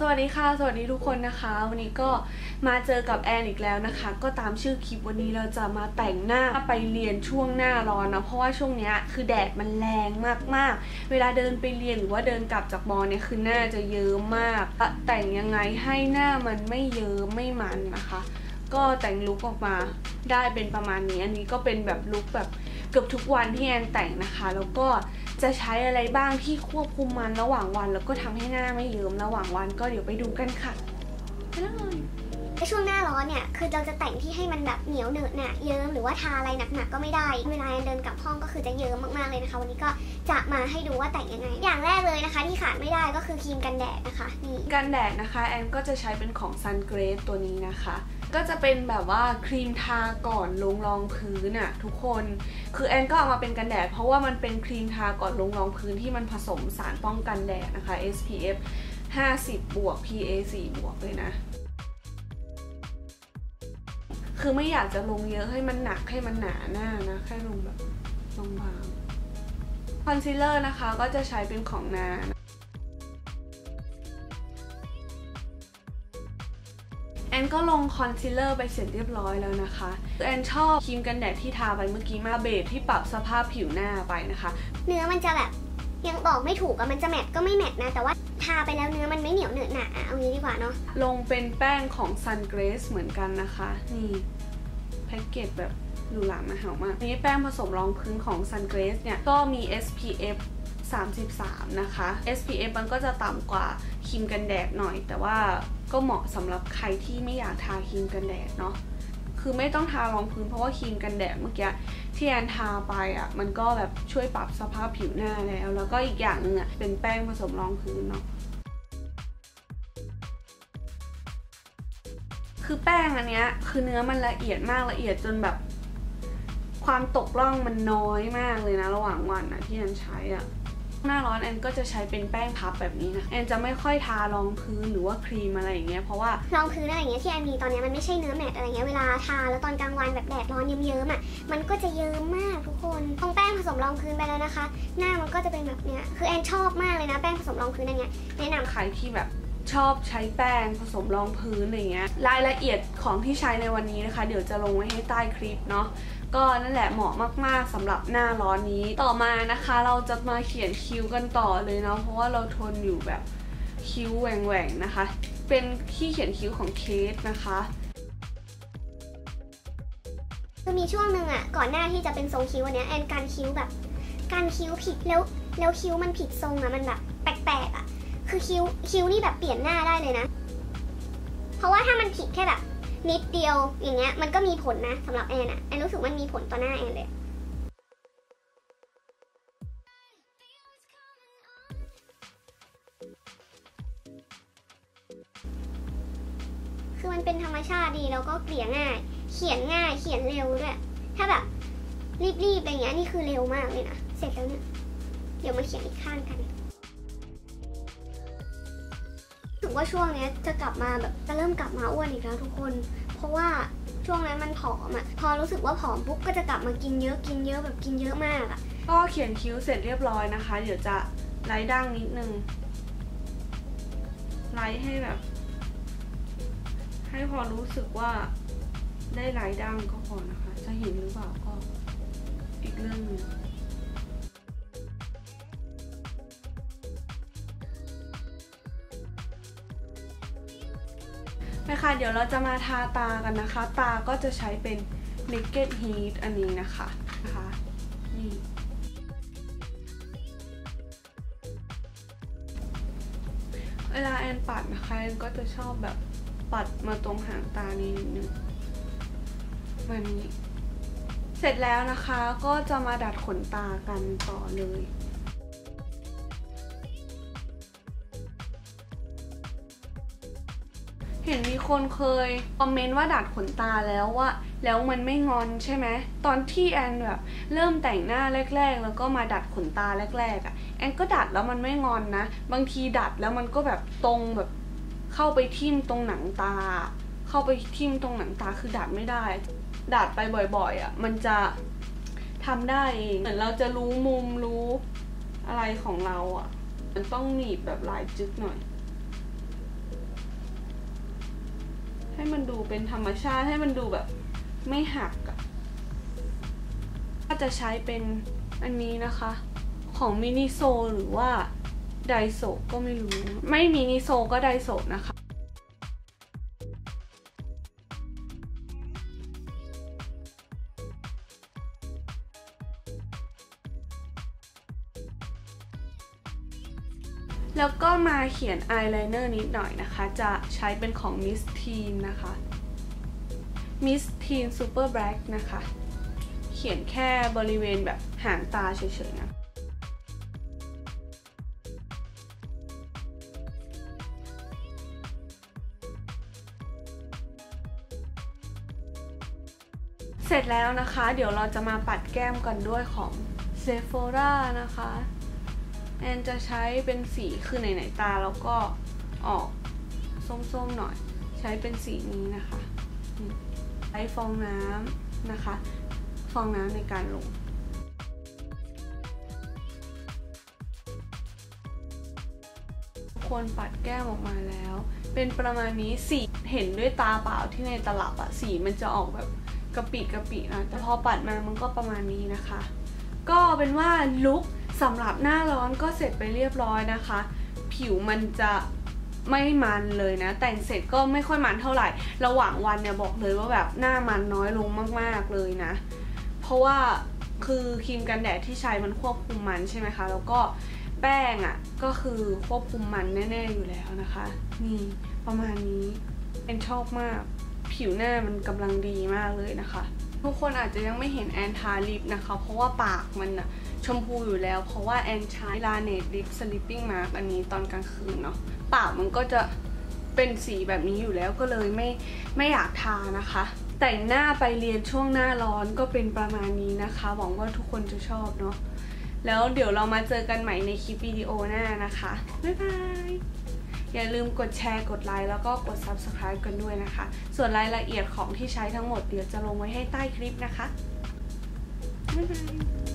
สวัสดีค่ะ สวัสดีทุกคนนะคะ วันนี้ก็มาเจอกับแอนอีกแล้วนะคะ ก็ตามชื่อคลิปวันนี้เราจะมาแต่งหน้าไปเรียนช่วงหน้าร้อนนะ เพราะว่าช่วงนี้คือแดดมันแรงมากๆ เวลาเดินไปเรียนหรือว่าเดินกลับจากมอเนี่ยคือหน้าจะเยิ้มมากแต่งยังไงให้หน้ามันไม่เยิ้มไม่มันนะคะ ก็แต่งลุคออกมาได้เป็นประมาณนี้ อันนี้ก็เป็นแบบลุคแบบ เกือบทุกวันที่แอนแต่งนะคะ แล้วก็จะใช้อะไรบ้างที่ควบคุมมันระหว่างวัน แล้วก็ทำให้หน้าไม่เยิ้มระหว่างวันก็เดี๋ยวไปดูกันค่ะไปเลยในช่วงหน้าร้อนเนี่ย คือเราจะแต่งที่ให้มันแบบเหนียวเหนอะหนะเยิ้มหรือว่าทาอะไรหนักๆก็ไม่ได้ เวลาเดินกลับห้องก็คือจะเยิ้มมากๆเลยนะคะ วันนี้ก็จะมาให้ดูว่าแต่งยังไง อย่างแรกเลยนะคะ ที่ขาดไม่ได้ก็คือครีมกันแดดนะคะนี่กันแดดนะคะแอนก็จะใช้เป็นของ Sun Grace ตัวนี้นะคะ ก็จะเป็นแบบว่าครีมทาก่อนลงรองพื้นอะทุกคน คือแอนก็เอามาเป็นกันแดด เพราะว่ามันเป็นครีมทาก่อนลงรองพื้นที่มันผสมสารป้องกันแดดนะคะ SPF 50 บวก PA 4บวกเลยนะ คือไม่อยากจะลงเยอะให้มันหนักให้มันหนาหน้านะ แค่ลงแบบบางๆคอนซีลเลอร์นะคะก็จะใช้เป็นของนานะ อนก็ลงคอนซีลเลอร์ไปเสร็จเรียบร้อยแล้วนะคะแอนชอบครีมกันแดดที่ทาไปเมื่อกี้มาเบสที่ปรับสภาพผิวหน้าไปนะคะ เนื้อมันจะแบบยังบอกไม่ถูกอะมันจะแมทก็ไม่แมทนะ แต่ว่าทาไปแล้วเนื้อมันไม่เหนียวเหนอะหนะอะเอางี้ดีกว่าเนาะลงเป็นแป้งของ Sun Grace เหมือนกันนะคะ นี่แพ็กเกจแบบหรูหรามาเหามากนี่แป้งผสมรองพื้นของ Sun Grace เนี่ย ก็มี SPF 33 นะคะ SPF มันก็จะต่ำกว่าครีมกันแดดหน่อย แต่ว่าก็เหมาะสำหรับใครที่ไม่อยากทาครีมกันแดดเนาะคือไม่ต้องทารองพื้นเพราะว่าครีมกันแดดเมื่อกี้ที่แอนทาไปอะ่ะมันก็แบบช่วยปรับสภาพผิวหน้าแล้ว แล้วก็อีกอย่างหนึ่งอะ่ะเป็นแป้งผสมรองพื้นเนาะคือแป้งอันเนี้ยคือเนื้อมันละเอียดมากละเอียดจนแบบความตกล่องมันน้อยมากเลยนะ ระหว่างวันนะที่แอนใช้อะ หน้าร้อนแอนก็จะใช้เป็นแป้งพับแบบนี้นะแอนจะไม่ค่อยทารองพื้นหรือว่าครีมอะไรอย่างเงี้ยเพราะว่ารองพื้นอะไรอย่างเงี้ยที่แอนมีตอนเนี้ยมันไม่ใช่เนื้อแมทอะไรเงี้ยเวลาทาแล้วตอนกลางวันแบบแดดร้อนเยิ้มๆอะมันก็จะเยิ้มมากทุกคนตรงแป้งผสมรองพื้นไปแล้วนะคะ หน้ามันก็จะเป็นแบบเนี้ยคือแอนชอบมากเลยนะแป้งผสมรองพื้นอันเนี้ยแนะนำใครที่แบบ ชอบใช้แป้งผสมรองพื้นอะไรเงี้ยรายละเอียดของที่ใช้ในวันนี้นะคะ เดี๋ยวจะลงไว้ให้ใต้คลิปเนาะก็นั่นแหละเหมาะมากๆสำหรับหน้าร้อนนี้ต่อมานะคะ เราจะมาเขียนคิ้วกันต่อเลยเนาะเพราะว่าเราทนอยู่แบบคิ้วแหว่งๆนะคะ เป็นที่เขียนคิ้วของเคสนะคะคือมีช่วงหนึ่งอะก่อนหน้าที่จะเป็นทรงคิ้วอันเนี้ยแอนการคิ้วแบบ การคิ้วผิดแล้วแล้วคิ้วมันผิดทรงอะมันแบบแปลกๆอะ คือคิ้วคิ้วนี่แบบเปลี่ยนหน้าได้เลยนะ เพราะว่าถ้ามันผิดแค่แบบนิดเดียวอย่างเงี้ยมันก็มีผลนะสำหรับแอนอะแอนรู้สึกมันมีผลต่อหน้าแอนเลยคือมันเป็นธรรมชาติดีแล้วก็เกลี่ยง่าย เขียนง่าย เขียนเร็วด้วย ถ้าแบบรีบๆอะไรเงี้ยนี่คือเร็วมากเลยนะ เสร็จแล้วเนี่ย เดี๋ยวมาเขียนอีกข้างกัน ว่าช่วงนี้จะกลับมาแบบจะเริ่มกลับมาอ้วนอีกแล้วทุกคน เพราะว่าช่วงนั้นมันผอมอะพอรู้สึกว่าผอมปุ๊บก็จะกลับมากินเยอะกินเยอะแบบกินเยอะมากอะก็เขียนคิ้วเสร็จเรียบร้อยนะคะ เดี๋ยวจะไล่ดั้งนิดนึงไล่ให้แบบ ให้พอรู้สึกว่าได้ไล่ดั้งก็พอนะคะ จะเห็นหรือเปล่าก็อีกเรื่องหนึง นะคะเดี๋ยวเราจะมาทาตากันนะคะ ตาก็จะใช้เป็น Naked Heat อันนี้นะคะนะคะนี่เวลาแอนปัดนะคะแอนก็จะชอบแบบปัดมาตรงหางตานี้นิดนึงแบบนี้ เสร็จแล้วนะคะก็จะมาดัดขนตากันต่อเลย เห็นมีคนเคยคอมเมนต์ว่าดัดขนตาแล้วว่าแล้วมันไม่งอนใช่ไหมตอนที่แอนแบบเริ่มแต่งหน้าแรก ๆ แล้วก็มาดัดขนตาแรกๆอะ่ะแอนก็ดัดแล้วมันไม่งอนนะ บางทีดัดแล้วมันก็แบบตรงแบบเข้าไปทิ่มตรงหนังตา เข้าไปทิ่มตรงหนังตาคือดัดไม่ได้ ดัดไปบ่อยๆอะ่ะมันจะทำได้เองเหมือนเราจะรู้มุมรู้อะไรของเราอะ่ะ มันต้องหนีบแบบลายจึกหน่อย ให้มันดูเป็นธรรมชาติให้มันดูแบบไม่หักอะก็จะใช้เป็นอันนี้นะคะ ของมินิโซหรือว่าไดโซก็ไม่รู้ ไม่มินิโซก็ไดโซนะคะ แล้วก็มาเขียนอายไลเนอร์นิดหน่อยนะคะ จะใช้เป็นของ Miss Teen นะคะ Miss Teen Super Black นะคะ เขียนแค่บริเวณแบบหางตาเฉยๆนะเสร็จแล้วนะคะ เดี๋ยวเราจะมาปัดแก้มกันด้วยของ Sephora นะคะ แอนจะใช้เป็นสีคือไหนๆตาแล้วก็ออกส้มๆหน่อย ใช้เป็นสีนี้นะคะใช้ฟองน้ำนะคะ ฟองน้ำในการลงควรปัดแก้มออกมาแล้ว เป็นประมาณนี้สีเห็นด้วยตาเปล่าที่ในตลับอะสีมันจะออกแบบกระปิกระปินะแต่พอปัดมามันก็ประมาณนี้นะคะ ก็เป็นว่าลุค สำหรับหน้าร้อนก็เสร็จไปเรียบร้อยนะคะ ผิวมันจะไม่มันเลยนะ แต่งเสร็จก็ไม่ค่อยมันเท่าไหร่ ระหว่างวันเนี่ยบอกเลยว่าแบบหน้ามันน้อยลงมากๆเลยนะ เพราะว่าคือครีมกันแดดที่ใช้มันควบคุมมันใช่ไหมคะ แล้วก็แป้งอะ่ะก็คือควบคุมมันแน่ๆอยู่แล้วนะคะนี่ประมาณนี้เป็นชอบมาก ผิวหน้ามันกำลังดีมากเลยนะคะ ทุกคนอาจจะยังไม่เห็นแอนทาลิปนะคะ เพราะว่าปากมันอะ ชมพูอยู่แล้ว เพราะว่าแอนใช้ลาเนตลิปสลิปปิ้งมาร์กอันนี้ตอนกลางคืนเนาะปากมันก็จะเป็นสีแบบนี้อยู่แล้วก็เลยไม่ไม่อยากทานะคะ แต่งหน้าไปเรียนช่วงหน้าร้อนก็เป็นประมาณนี้นะคะ หวังว่าทุกคนจะชอบเนาะแล้วเดี๋ยวเรามาเจอกันใหม่ในคลิปวิดีโอหน้านะคะ บ๊ายบายอย่าลืมกดแชร์ กดไลค์แล้วก็กด Subscribe กันด้วยนะคะ ส่วนรายละเอียดของที่ใช้ทั้งหมดเดี๋ยวจะลงไว้ให้ใต้คลิปนะคะ บ๊ายบาย